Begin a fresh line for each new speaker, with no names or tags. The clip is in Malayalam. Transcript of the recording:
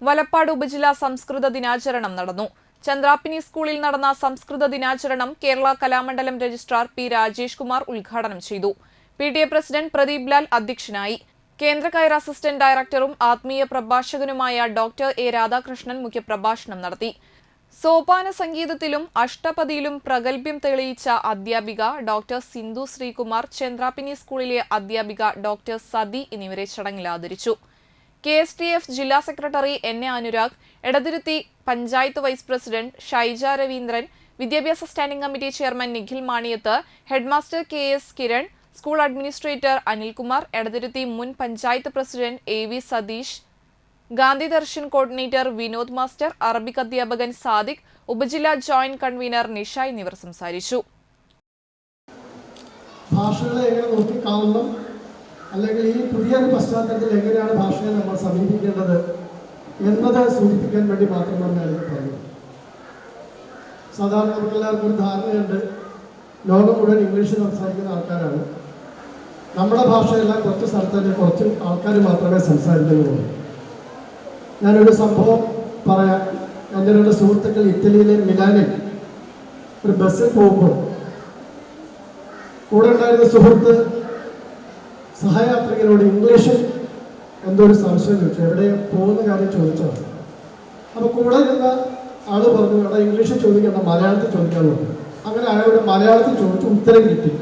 വലപ്പാട് ഉപജില്ലാ സംസ്കൃത ദിനാചരണം നടന്നു. ചന്ദ്രാപ്പിനി സ്കൂളിൽ നടന്ന സംസ്കൃത ദിനാചരണം കേരള കലാമണ്ഡലം രജിസ്ട്രാർ പി രാജേഷ് കുമാർ ഉദ്ഘാടനം ചെയ്തു. P T A president Pradeep Lal അധ്യക്ഷനായി. കേന്ദ്ര കയർ അസിസ്റ്റന്റ് ഡയറക്ടറും ആത്മീയ പ്രഭാഷകനുമായ ഡോക്ടർ എ രാധാകൃഷ്ണൻ മുഖ്യപ്രഭാഷണം നടത്തി. സോപാന സംഗീതത്തിലും അഷ്ടപതിയിലും പ്രഗത്ഭ്യം തെളിയിച്ച അധ്യാപിക ഡോക്ടർ സിന്ധു ശ്രീകുമാർ ചന്ദ്രാപ്പിനി സ്കൂളിലെ അധ്യാപിക ഡോക്ടർ സതി എന്നിവരെ ചടങ്ങിൽ ആദരിച്ചു. കെ എസ് ടി എഫ് ജില്ലാ secretary N A Anurag Edathiruthi panchayat vice president Shaija Raveendran വിദ്യാഭ്യാസ standing committee chairman Nikhil Maniyath headmaster K S Kiran school administrator Anilkumar Edathiruthi മുൻ panchayat president A V Satheesh Gandhi Darshan coordinator Vinod master Arabic അധ്യാപകൻ സാദിഖ് ഉപജില്ലാ ജോയിന്റ് കൺവീനർ നിഷ എന്നിവർ സംസാരിച്ചു.
ഭാഷകളെ എങ്ങനെ നോക്കിക്കാണണം അല്ലെങ്കിൽ ഈ പുതിയൊരു പശ്ചാത്തലത്തിൽ എങ്ങനെയാണ് ഭാഷയെ നമ്മൾ സമീപിക്കേണ്ടത് എന്നത് സൂചിപ്പിക്കാൻ വേണ്ടി മാത്രം ഞാൻ പറഞ്ഞു. സാധാരണ നമുക്കെല്ലാവർക്കും ഒരു ധാരണയുണ്ട്. ലോകം മുഴുവൻ ഇംഗ്ലീഷ് സംസാരിക്കുന്ന ആൾക്കാരാണ്. നമ്മുടെ ഭാഷയെല്ലാം കുറച്ച് സ്ഥലത്തന്നെ കുറച്ച് ആൾക്കാർ മാത്രമേ സംസാരിക്കുന്നുള്ളൂ. ഞാനൊരു സംഭവം പറയാം. എന്റെ രണ്ട് സുഹൃത്തുക്കൾ ഇറ്റലിയിലെ മിലാനിൽ ഒരു ബസ്സിൽ പോകുമ്പോൾ കൂടെ ഉണ്ടായിരുന്ന സുഹൃത്ത് സഹയാത്രികരോട് ഇംഗ്ലീഷിൽ എന്തോ ഒരു സംശയം ചോദിച്ചു. എവിടെ പോകുന്ന കാര്യം ചോദിച്ചതാണ്. അപ്പോൾ കൂടെ ഇരുന്ന ആൾ പറഞ്ഞു എടാ ഇംഗ്ലീഷിൽ ചോദിക്കേണ്ട മലയാളത്തിൽ പറഞ്ഞു. അങ്ങനെ അയാളോട് മലയാളത്തിൽ ചോദിച്ചു ഉത്തരം കിട്ടി.